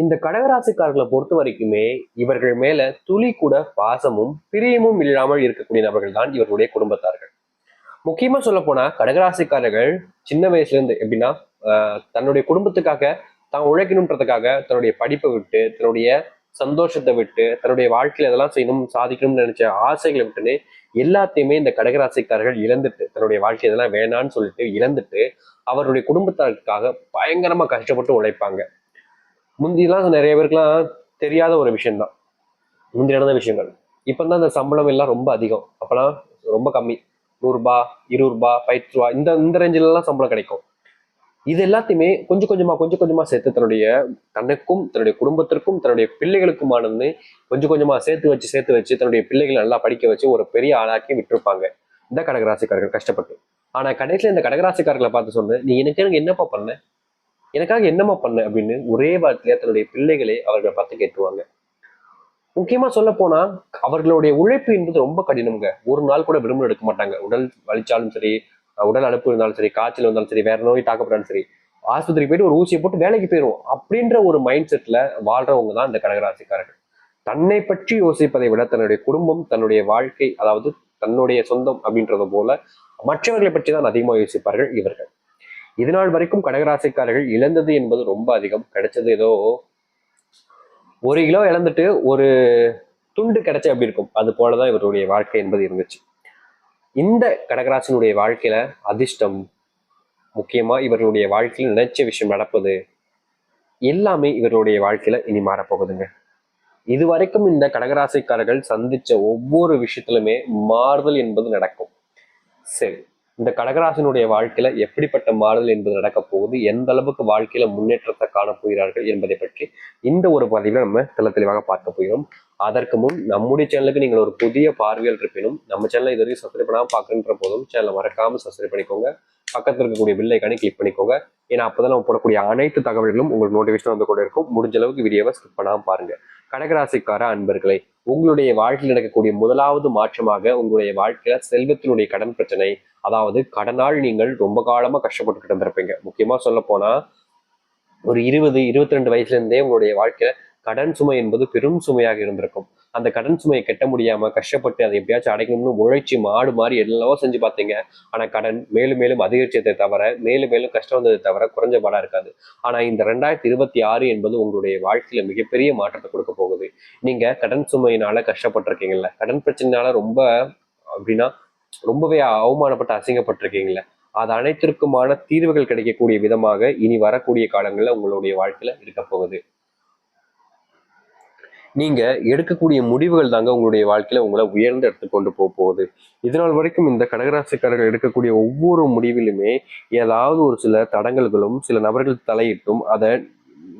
இந்த கடகராசிக்காரர்களை பொறுத்த வரைக்குமே இவர்கள் மேல துளி கூட பாசமும் பிரியமும் இல்லாமல் இருக்கக்கூடிய நபர்கள் தான் இவர்களுடைய குடும்பத்தார்கள். முக்கியமா சொல்ல போனா கடகராசிக்காரர்கள் சின்ன வயசுல இருந்து எப்படின்னா தன்னுடைய குடும்பத்துக்காக தான் உழைக்கணுன்றதுக்காக தன்னுடைய படிப்பை விட்டு தன்னுடைய சந்தோஷத்தை விட்டு தன்னுடைய வாழ்க்கையில இதெல்லாம் செய்யணும் சாதிக்கணும்னு நினைச்ச ஆசைகளை விட்டுன்னு எல்லாத்தையுமே இந்த கடகராசிக்காரர்கள் இழந்துட்டு தன்னுடைய வாழ்க்கை இதெல்லாம் வேணான்னு சொல்லிட்டு இழந்துட்டு அவருடைய குடும்பத்தாருக்காக பயங்கரமா கஷ்டப்பட்டு உழைப்பாங்க. முந்திலாம் நிறைய பேருக்குலாம் தெரியாத ஒரு விஷயம்தான். முந்தி நடந்த விஷயங்கள். இப்போ தான் அந்த சம்பளம் எல்லாம் ரொம்ப அதிகம். அப்போலாம் ரொம்ப கம்மி. நூறுரூபா இருபது பயிற்சி ரூபா இந்த இந்த ரேஞ்சிலலாம் சம்பளம் கிடைக்கும். இது எல்லாத்தையுமே கொஞ்சம் கொஞ்சமாக கொஞ்சம் கொஞ்சமாக சேர்த்து தன்னுடைய தனக்கும் தன்னுடைய குடும்பத்திற்கும் தன்னுடைய பிள்ளைகளுக்குமானது கொஞ்சம் கொஞ்சமாக சேர்த்து வச்சு சேர்த்து வச்சு தன்னுடைய பிள்ளைகளை நல்லா படிக்க வச்சு ஒரு பெரிய ஆளாக்கி விட்டுருப்பாங்க. இந்த கடகராசிக்காரர்கள் கஷ்டப்பட்டு. ஆனால் கடைசியில் இந்த கடகராசிக்காரர்களை பார்த்து சொன்னேன் நீ எனக்கு எனக்கு என்னப்பா பண்ண? எனக்காக என்னம்மா பண்ண அப்படின்னு ஒரே வார்த்தையில தன்னுடைய பிள்ளைகளை அவர்களை பார்த்து கேட்டுவாங்க முக்கியமா சொல்ல போனா அவர்களுடைய உழைப்பு என்பது ரொம்ப கடினம்ங்க. ஒரு நாள் கூட விரும்பு எடுக்க மாட்டாங்க. உடல் வலிச்சாலும் சரி உடல் அலுப்பு இருந்தாலும் சரி காய்ச்சல் இருந்தாலும் சரி வேற நோய் தாக்கப்பட்டாலும் சரி ஆஸ்பத்திரிக்கு போயிட்டு ஒரு ஊசியை போட்டு வேலைக்கு போயிடும் அப்படின்ற ஒரு மைண்ட் செட்ல வாழ்றவங்க தான் இந்த கடகராசிக்காரர்கள். தன்னை பற்றி யோசிப்பதை விட தன்னுடைய குடும்பம் தன்னுடைய வாழ்க்கை அதாவது தன்னுடைய சொந்தம் அப்படின்றது போல மற்றவர்களை பற்றி தான் அதிகமாக யோசிப்பார்கள் இவர்கள். இதுநாள் வரைக்கும் கடகராசிக்காரர்கள் இழந்தது என்பது ரொம்ப அதிகம். கிடைச்சது ஏதோ ஒரு கிலோ இழந்துட்டு ஒரு துண்டு கிடைச்ச அப்படி இருக்கும்? அது போலதான் இவருடைய வாழ்க்கை என்பது இருந்துச்சு. இந்த கடகராசினுடைய வாழ்க்கையில அதிர்ஷ்டம் முக்கியமா இவர்களுடைய வாழ்க்கையில் நினைச்ச விஷயம் நடப்பது எல்லாமே இவர்களுடைய வாழ்க்கையில இனி மாறப்போகுதுங்க. இது வரைக்கும் இந்த கடகராசிக்காரர்கள் சந்திச்ச ஒவ்வொரு விஷயத்திலுமே மாறுதல் என்பது நடக்கும். சரி. இந்த கடகராசனுடைய வாழ்க்கையில எப்படிப்பட்ட மாறுதல் என்பது நடக்க போகுது? எந்த அளவுக்கு வாழ்க்கையில முன்னேற்றத்தை காண போகிறார்கள் என்பதை பற்றி இந்த ஒரு பதிவில் நம்ம தெல தெளிவாக பார்க்க போகிறோம். அதற்கு முன் நம்முடைய சேனலுக்கு நீங்கள் ஒரு புதிய பார்வையில் இருப்பினும் நம்ம சேனலை இது வரைக்கும் சப்ஸ்கிரைப் பண்ணாமல் பார்க்குறன்ற போதும் சேனலை மறக்காம சப்ஸ்கிரைப் பண்ணிக்கோங்க. பக்கத்தில் இருக்கக்கூடிய பில் ஐக்கானே கிளிக் பண்ணிக்கோங்க. ஏன்னா அப்போதான் நம்ம போடக்கூடிய அனைத்து தகவல்களும் உங்களுக்கு நோட்டிஃபிகேஷன் வந்து கூட இருக்கும். முடிஞ்ச அளவுக்கு வீடியோவை ஸ்கிப் பண்ணாமல் பாருங்க. கடகராசிக்கார அன்பர்களே உங்களுடைய வாழ்க்கையில் நடக்கக்கூடிய முதலாவது மாற்றமாக உங்களுடைய வாழ்க்கையில செல்வத்தினுடைய கடன் பிரச்சனை அதாவது கடனால் நீங்கள் ரொம்ப காலமா கஷ்டப்பட்டு கிடந்திருப்பீங்க முக்கியமா சொல்ல போனா ஒரு இருபது இருபத்தி ரெண்டு வயசுல இருந்தே உங்களுடைய வாழ்க்கையில கடன் சுமை என்பது பெரும் சுமையாக இருந்திருக்கும். அந்த கடன் சுமையை கட்ட முடியாம கஷ்டப்பட்டு அதை எப்படியாச்சும் அடைக்கணும்னு உழைச்சி மாடு மாதிரி எல்லவோ செஞ்சு பார்த்தீங்க ஆனா கடன் மேலும் மேலும் அதிகரிச்சதை தவிர மேலும் மேலும் கஷ்டம் வந்ததை தவிர குறைஞ்ச பாடாக இருக்காது. ஆனா இந்த ரெண்டாயிரத்தி இருபத்தி ஆறு என்பது உங்களுடைய வாழ்க்கையில மிகப்பெரிய மாற்றத்தை கொடுக்க போகுது. நீங்க கடன் சுமையினால கஷ்டப்பட்டிருக்கீங்கல்ல. கடன் பிரச்சனைனால ரொம்ப அப்படின்னா ரொம்பவே அவமானப்பட்டு அசிங்கப்பட்டிருக்கீங்கள அது அனைத்திற்குமான தீர்வுகள் கிடைக்கக்கூடிய விதமாக இனி வரக்கூடிய காலங்களில் உங்களுடைய வாழ்க்கையில இருக்க போகுது. நீங்க எடுக்கக்கூடிய முடிவுகள் தாங்க உங்களுடைய வாழ்க்கையில உங்களை உயர்ந்த இடத்துக்கு கொண்டு போக போகுது. இதனால் வரைக்கும் இந்த கடகராசிக்காரர்கள் எடுக்கக்கூடிய ஒவ்வொரு முடிவிலுமே ஏதாவது ஒரு சில தடங்கல்களும் சில நபர்கள் தலையிட்டும் அதை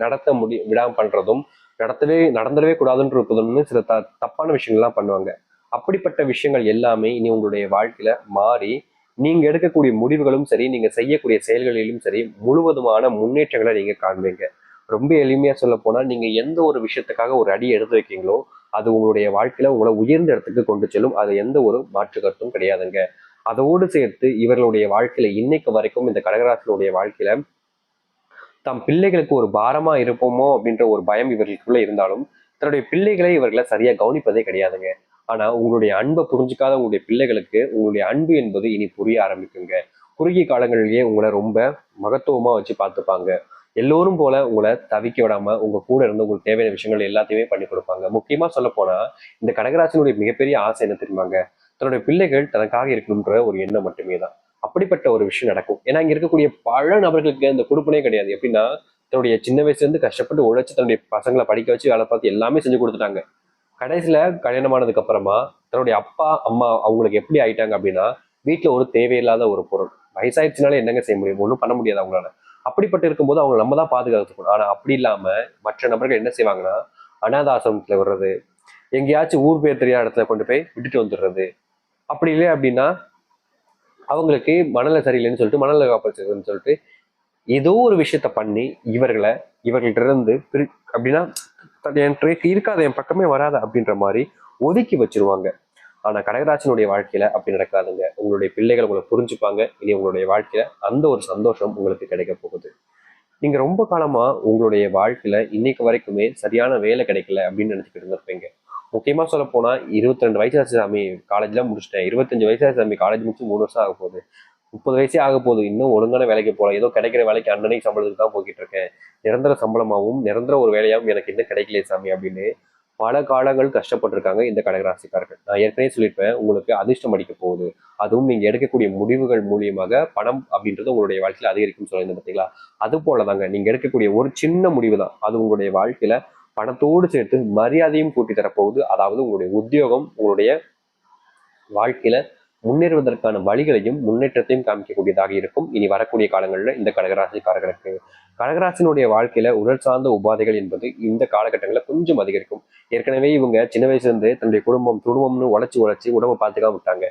நடத்த முடி விடாம பண்றதும் நடத்தவே நடந்துடவே கூடாதுன்னு இருப்பதும்னு சில த தப்பான விஷயங்கள்லாம் பண்ணுவாங்க. அப்படிப்பட்ட விஷயங்கள் எல்லாமே இனி உங்களுடைய வாழ்க்கையில மாறி நீங்க எடுக்கக்கூடிய முடிவுகளும் சரி நீங்க செய்யக்கூடிய செயல்களிலும் சரி முழுவதுமான முன்னேற்றங்களை நீங்க காண்பீங்க. ரொம்ப எளிமையா சொல்ல போனா நீங்க எந்த ஒரு விஷயத்துக்காக ஒரு அடி எடுத்து வைக்கீங்களோ அது உங்களுடைய வாழ்க்கையில உங்களை உயர்ந்த இடத்துக்கு கொண்டு செல்லும். அது எந்த ஒரு மாற்று கருத்தும் கிடையாதுங்க. அதோடு சேர்த்து இவர்களுடைய வாழ்க்கையில இன்னைக்கு வரைக்கும் இந்த கடகராசினுடைய வாழ்க்கையில தம் பிள்ளைகளுக்கு ஒரு பாரமா இருப்போமோ அப்படின்ற ஒரு பயம் இவர்களுக்குள்ள இருந்தாலும் தன்னுடைய பிள்ளைகளை இவர்களை சரியா கவனிப்பதே கிடையாதுங்க. ஆனா உங்களுடைய அன்பை புரிஞ்சுக்காத உங்களுடைய பிள்ளைகளுக்கு உங்களுடைய அன்பு என்பது இனி புரிய ஆரம்பிக்குங்க. குறுகிய காலங்களிலேயே உங்களை ரொம்ப மகத்துவமா வச்சு பார்த்துப்பாங்க. எல்லோரும் போல உங்களை தவிக்க விடாம உங்க கூட இருந்து உங்களுக்கு தேவையான விஷயங்கள் எல்லாத்தையுமே பண்ணி கொடுப்பாங்க. முக்கியமா சொல்ல போனா இந்த கடகராசனுடைய மிகப்பெரிய ஆசை என்ன தெரியுமாங்க தன்னுடைய பிள்ளைகள் தனக்காக இருக்கணுன்ற ஒரு எண்ணம் மட்டுமே தான். அப்படிப்பட்ட ஒரு விஷயம் நடக்கும். ஏன்னா இங்க இருக்கக்கூடிய பல நபர்களுக்கு அந்த கொடுப்பனே கிடையாது. எப்படின்னா தன்னுடைய சின்ன வயசுல இருந்து கஷ்டப்பட்டு உழைச்சு தன்னுடைய பசங்களை படிக்க வச்சு வேலை பார்த்து எல்லாமே செஞ்சு கொடுத்துட்டாங்க. கடைசியில கல்யாணமானதுக்கு அப்புறமா தன்னுடைய அப்பா அம்மா அவங்களுக்கு எப்படி ஆயிட்டாங்க அப்படின்னா வீட்டுல ஒரு தேவையில்லாத ஒரு பொருள். வயசாயிடுச்சுனால என்னங்க செய்ய முடியும்? ஒன்றும் பண்ண முடியாது அவங்களால. அப்படிப்பட்டு இருக்கும்போது அவங்க நம்ம தான் பாதுகாத்துக்கணும். ஆனால் அப்படி இல்லாமல் மற்ற நபர்கள் என்ன செய்வாங்கன்னா அனாதாசிரமத்தில் விடுறது எங்கேயாச்சும் ஊர் பேர் தெரியாத இடத்துல கொண்டு போய் விட்டுட்டு வந்துடுறது. அப்படி இல்லை அப்படின்னா அவங்களுக்கு மணலை சரியில்லைன்னு சொல்லிட்டு மணலை காப்பாற்றுன்னு சொல்லிட்டு ஏதோ ஒரு விஷயத்த பண்ணி இவர்களை இவர்கள்ட்ட இருந்து பிரி அப்படின்னா என் ட்ரேக் இருக்காது என் பக்கமே வராத அப்படின்ற மாதிரி ஒதுக்கி வச்சிருவாங்க. ஆனா கடகராசனுடைய வாழ்க்கையில அப்படி நடக்காதுங்க. உங்களுடைய பிள்ளைகள் உங்களை புரிஞ்சுப்பாங்க. இனி உங்களுடைய வாழ்க்கையில அந்த ஒரு சந்தோஷம் உங்களுக்கு கிடைக்க போகுது. நீங்கள் ரொம்ப காலமா உங்களுடைய வாழ்க்கையில இன்னைக்கு வரைக்குமே சரியான வேலை கிடைக்கல அப்படின்னு நினச்சிக்கிட்டு இருந்திருப்பீங்க. முக்கியமா சொல்ல போனால் இருபத்தி ரெண்டு வயசு சாமி காலேஜ்லாம் முடிச்சிட்டேன். இருபத்தஞ்சு வயசு சாமி காலேஜ் முடிச்சு மூணு வருஷம் ஆக போகுது. முப்பது வயசே ஆக போகுது. இன்னும் ஒழுங்கான வேலைக்கு போகல. ஏதோ கிடைக்கிற வேலைக்கு அன்னனைக்கு சம்பளத்துக்கு தான் போய்கிட்டு இருக்கேன். நிரந்தர சம்பளமாகவும் நிரந்தர ஒரு வேலையாகவும் எனக்கு இன்னும் கிடைக்கல சாமி அப்படின்னு பல காலங்கள் கஷ்டப்பட்டிருக்காங்க இந்த கடகராசிக்காரர்கள். நான் ஏற்கனவே சொல்லியிருப்பேன் உங்களுக்கு அதிர்ஷ்டம் அடிக்க போகுது. அதுவும் நீங்கள் எடுக்கக்கூடிய முடிவுகள் மூலியமாக பணம் அப்படின்றது உங்களுடைய வாழ்க்கையில் அதிகரிக்கும் சொல்லியிருந்தேன் பார்த்தீங்களா? அது போலதாங்க நீங்கள் எடுக்கக்கூடிய ஒரு சின்ன முடிவு தான். அது உங்களுடைய வாழ்க்கையில் பணத்தோடு சேர்த்து மரியாதையும் கூட்டி தரப்போகுது அதாவது உங்களுடைய உத்தியோகம் உங்களுடைய வாழ்க்கையில் முன்னேறுவதற்கான வழிகளையும் முன்னேற்றத்தையும் காமிக்கக்கூடியதாக இருக்கும். இனி வரக்கூடிய காலங்களில் இந்த கடகராசிக்காரர்களுக்கு. கடகராசினுடைய வாழ்க்கையில உடல் சார்ந்த உபாதைகள் என்பது இந்த காலகட்டங்களில் கொஞ்சம் அதிகரிக்கும். ஏற்கனவே இவங்க சின்ன வயசுல இருந்து தன்னுடைய குடும்பம் குடும்பம்னு உழைச்சி உழைச்சி உடம்பை பார்த்துக்காம விட்டாங்க.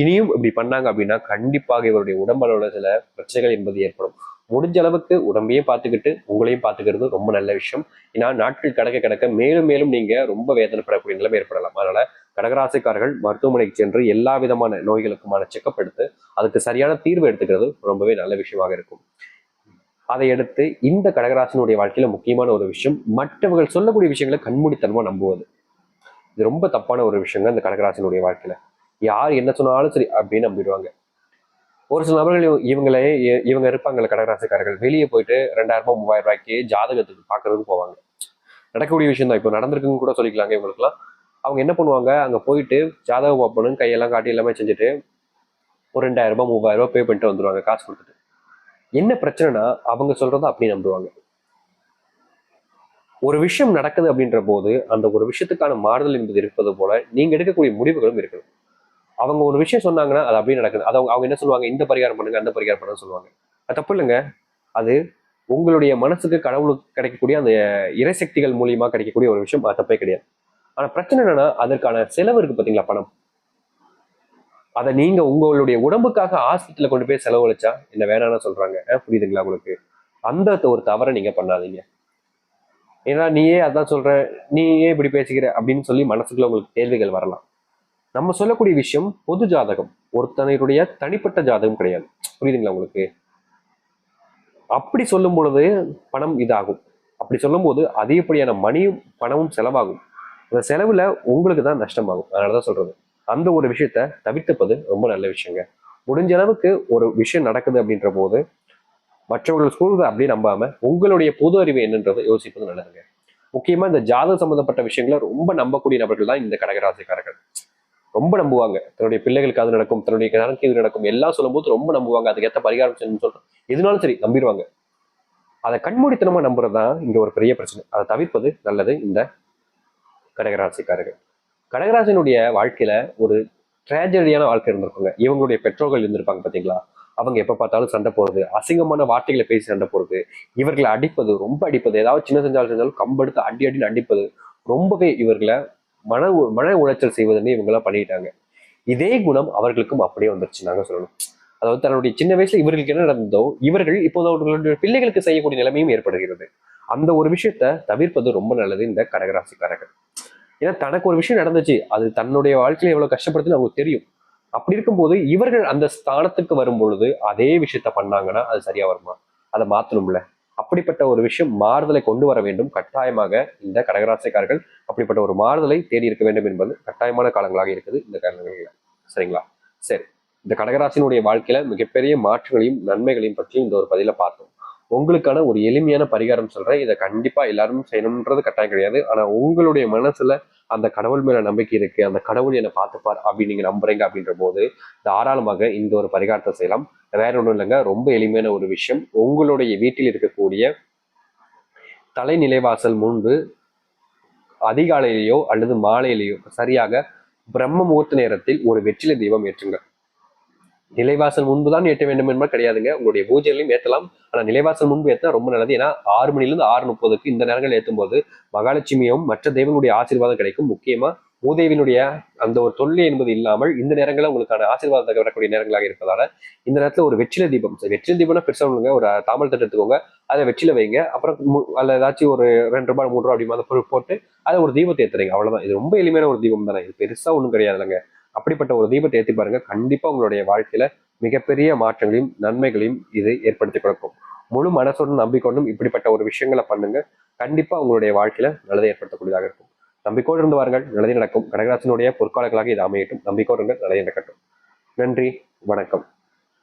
இனியும் இப்படி பண்ணாங்க அப்படின்னா கண்டிப்பாக இவருடைய உடம்பளவுல சில பிரச்சனைகள் என்பது ஏற்படும். முடிஞ்ச அளவுக்கு உடம்பையும் பார்த்துக்கிட்டு உங்களையும் பார்த்துக்கிறது ரொம்ப நல்ல விஷயம். ஏன்னா நாட்கள் கடக்க கடக்க மேலும் மேலும் நீங்க ரொம்ப வேதனைப்படக்கூடிய நிலைமை ஏற்படலாம். அதனால கடகராசிக்காரர்கள் மருத்துவமனைக்கு சென்று எல்லா விதமான நோய்களுக்குமான செக்கப் எடுத்து அதுக்கு சரியான தீர்வு எடுத்துக்கிறது ரொம்பவே நல்ல விஷயமாக இருக்கும். அதை எடுத்து இந்த கடகராசினுடைய வாழ்க்கையில முக்கியமான ஒரு விஷயம் மற்றவர்கள் சொல்லக்கூடிய விஷயங்களை கண்மூடித்தனமா நம்புவது. இது ரொம்ப தப்பான ஒரு விஷயங்க இந்த கடகராசினுடைய வாழ்க்கையில. யார் என்ன சொன்னாலும் சரி அப்படின்னு நம்பிடுவாங்க. ஒரு சில நபர்கள் இவங்களே இவங்க இருப்பாங்கல்ல கடகராசிக்காரர்கள் வெளியே போயிட்டு ரெண்டாயிரம் ரூபாய் மூவாயிரம் ரூபாய்க்கு ஜாதகத்துக்கு பார்க்கறதுக்கு போவாங்க. நடக்கக்கூடிய விஷயம் தான் இப்போ நடந்திருக்குன்னு கூட சொல்லிக்கலாங்க இவங்களுக்குலாம் அவங்க என்ன பண்ணுவாங்க? அங்க போயிட்டு ஜாதக பார்ப்பணும் கையெல்லாம் காட்டி எல்லாமே செஞ்சுட்டு ஒரு ரெண்டாயிரம் ரூபாய் மூவாயிரம் ரூபாய் பே பண்ணிட்டு வந்துருவாங்க காசு கொடுத்துட்டு. என்ன பிரச்சனைனா அவங்க சொல்றதை அப்படி நம்புவாங்க. ஒரு விஷயம் நடக்குது அப்படின்ற போது அந்த ஒரு விஷயத்துக்கான மாறுதல் என்பது இருப்பது போல நீங்க எடுக்கக்கூடிய முடிவுகளும் இருக்கணும். அவங்க ஒரு விஷயம் சொன்னாங்கன்னா அது அப்படியே நடக்குது. அது அவங்க அவங்க என்ன சொல்லுவாங்க? இந்த பரிகாரம் பண்ணுங்க அந்த பரிகாரம் பண்ணுங்க சொல்லுவாங்க. அது தப்பு இல்லைங்க. அது உங்களுடைய மனசுக்கு கடவுளுக்கு கிடைக்கக்கூடிய அந்த இறைசக்திகள் மூலியமா கிடைக்கக்கூடிய ஒரு விஷயம் அது தப்பே கிடையாது. ஆனா பிரச்சனை என்னன்னா அதற்கான செலவு இருக்கு பாத்தீங்களா பணம்? அதை நீங்க உங்களுடைய உடம்புக்காக ஹாஸ்பிட்டல்ல கொண்டு போய் செலவழிச்சா என்ன வேணாம்னு சொல்றாங்க. புரியுதுங்களா உங்களுக்கு? அந்த ஒரு தவறை நீங்க பண்ணாதீங்க. ஏன்னா நீயே அதான் சொல்ற நீயே இப்படி பேசிக்கிற அப்படின்னு சொல்லி மனசுக்குள்ள உங்களுக்கு கேள்விகள் வரலாம். நம்ம சொல்லக்கூடிய விஷயம் பொது ஜாதகம். ஒருத்தனருடைய தனிப்பட்ட ஜாதகம் கிடையாது. புரியுதுங்களா உங்களுக்கு? அப்படி சொல்லும் பொழுது பணம் இதாகும். அப்படி சொல்லும்போது அதிகப்படியான மணியும் பணமும் செலவாகும். அந்த செலவுல உங்களுக்கு தான் நஷ்டமாகும். அதனாலதான் சொல்றது. அந்த ஒரு விஷயத்த தவிர்த்துப்பது ரொம்ப நல்ல விஷயங்க. முடிஞ்ச அளவுக்கு ஒரு விஷயம் நடக்குது அப்படின்ற போது மற்றவர்கள் சூழ்நிலை அப்படியே நம்பாம உங்களுடைய பொது அறிவு என்னன்றதை யோசிப்பது நல்லதுங்க. முக்கியமா இந்த ஜாதகம் சம்மந்தப்பட்ட விஷயங்களை ரொம்ப நம்பக்கூடிய நபர்கள் தான் இந்த கடகராசிக்காரர்கள். ரொம்ப நம்புவாங்க. தன்னுடைய பிள்ளைகளுக்கு அது நடக்கும் தன்னுடைய கணக்கு இது நடக்கும் எல்லாம் சொல்லும்போது ரொம்ப நம்புவாங்க. அதுக்கு ஏற்ற பரிகாரம் செய்யணும்னு சொல்றோம் எதுனாலும் சரி நம்பிடுவாங்க. அதை கண்மூடித்தனமா நம்புறது தான் இங்க ஒரு பெரிய பிரச்சனை. அதை தவிர்ப்பது நல்லது. இந்த கடகராசிக்காரர்கள். கடகராசினுடைய வாழ்க்கையில ஒரு ட்ராஜடியான வாழ்க்கை இருந்திருக்குங்க. இவங்களுடைய பெற்றோர்கள் இருந்திருப்பாங்க பாத்தீங்களா? அவங்க எப்ப பார்த்தாலும் சண்டை போடுறது அசிங்கமான வார்த்தைகளை பேசி சண்டை போடுறது இவர்களை அடிப்பது ரொம்ப அடிப்பது ஏதாவது சின்ன செஞ்சாலும் செஞ்சாலும் கம்பெடுத்து அடி அடின்னு அடிப்பது ரொம்பவே இவர்களை மன மன உளைச்சல் செய்வதுன்னு இவங்கெல்லாம் பண்ணிட்டாங்க இதே குணம் அவர்களுக்கும் அப்படியே வந்துருச்சு நாங்க சொல்லணும். அதாவது தன்னுடைய சின்ன வயசுல இவர்களுக்கு என்ன நடந்ததோ இவர்கள் இப்போது அவர்களுடைய பிள்ளைகளுக்கு செய்யக்கூடிய நிலைமையும் ஏற்படுகிறது. அந்த ஒரு விஷயத்த தவிர்ப்பது ரொம்ப நல்லது இந்த கடகராசிக்காரர்கள். ஏன்னா தனக்கு ஒரு விஷயம் நடந்துச்சு. அது தன்னுடைய வாழ்க்கையில எவ்வளவு கஷ்டப்படுதுன்னு அவங்களுக்கு தெரியும். அப்படி இருக்கும்போது இவர்கள் அந்த ஸ்தானத்துக்கு வரும் பொழுது அதே விஷயத்த பண்ணாங்கன்னா அது சரியா வருமா? அதை மாத்தணும்ல. அப்படிப்பட்ட ஒரு விஷயம் மாறுதலை கொண்டு வர வேண்டும். கட்டாயமாக இந்த கடகராசிக்காரர்கள் அப்படிப்பட்ட ஒரு மாறுதலை தேடி இருக்க வேண்டும் என்பது கட்டாயமான காலங்களாக இருக்குது இந்த காரணங்களில் சரிங்களா? சரி. இந்த கடகராசினுடைய வாழ்க்கையில மிகப்பெரிய மாற்றங்களையும் நன்மைகளையும் பற்றி இந்த ஒரு பதில பார்த்தோம். உங்களுக்கான ஒரு எளிமையான பரிகாரம் சொல்கிறேன் இதை கண்டிப்பாக எல்லாரும் செய்யணுன்றது கட்டாயம் கிடையாது. ஆனால் உங்களுடைய மனசில் அந்த கடவுள் மேலே நம்பிக்கை இருக்குது அந்த கடவுள் என்னை பார்த்துப்பார் அப்படின்னு நீங்கள் நம்புறீங்க அப்படின்ற போது தாராளமாக இந்த ஒரு பரிகாரத்தை செய்யலாம். வேற ஒன்றும் இல்லைங்க. ரொம்ப எளிமையான ஒரு விஷயம். உங்களுடைய வீட்டில் இருக்கக்கூடிய தலைநிலைவாசல் முன்பு அதிகாலையிலேயோ அல்லது மாலையிலேயோ சரியாக பிரம்ம முகூர்த்த நேரத்தில் ஒரு வெற்றிலை தீபம் ஏற்றுங்க. நிலைவாசல் முன்பு தான் ஏற்ற வேண்டும் என்பது கிடையாதுங்க. உங்களுடைய பூஜைகளையும் ஏற்றலாம். ஆனால் நிலைவாசல் முன்பு ஏற்றினா ரொம்ப நல்லது. ஏன்னா ஆறு மணிலிருந்து ஆறு முப்பதுக்கு இந்த நேரங்கள் ஏற்றும் போது மகாலட்சுமியும் மற்ற தெய்வங்களுடைய ஆசீர்வாதம் கிடைக்கும். முக்கியமாக மூதேவினுடைய அந்த ஒரு தொல்லை என்பது இல்லாமல் இந்த நேரங்களில் உங்களுக்கான ஆசீர்வாதத்தை வரக்கூடிய நேரங்களாக இருப்பதால இந்த நேரத்தில் ஒரு வெற்றில தீபம். வெற்றில தீபம்னா பெருசாக ஒரு தாமல் தட்டு எடுத்துக்கோங்க. அதை வெற்றில வைங்க. அப்புறம் அதில் ஏதாச்சும் ஒரு ரெண்டு ரூபாய் மூணு ரூபாய் அப்படி மாதிரி பொருள் போட்டு அதை ஒரு தீபத்தை ஏத்துறீங்க. அவ்வளோதான் இது ரொம்ப எளிமையான ஒரு தீபம் தானே. இது பெருசாக ஒன்றும் கிடையாதுலங்க. அப்படிப்பட்ட ஒரு தீபத்தை ஏற்றி பாருங்க. கண்டிப்பாக உங்களுடைய வாழ்க்கையில மிகப்பெரிய மாற்றங்களையும் நன்மைகளையும் இது ஏற்படுத்தி கொடுக்கும். முழு மனசுடன் நம்பிக்கொண்டும் இப்படிப்பட்ட ஒரு விஷயங்களை பண்ணுங்க. கண்டிப்பாக உங்களுடைய வாழ்க்கையில நல்லதை ஏற்படுத்தக்கூடியதாக இருக்கும். நம்பிக்கோடு இருந்து வாருங்கள். நல்லதே நடக்கும். கடகராசனுடைய பொற்காலங்களாக இது அமையட்டும். நம்பிக்கோடு இருந்து நல்லதே நடக்கட்டும். நன்றி. வணக்கம்.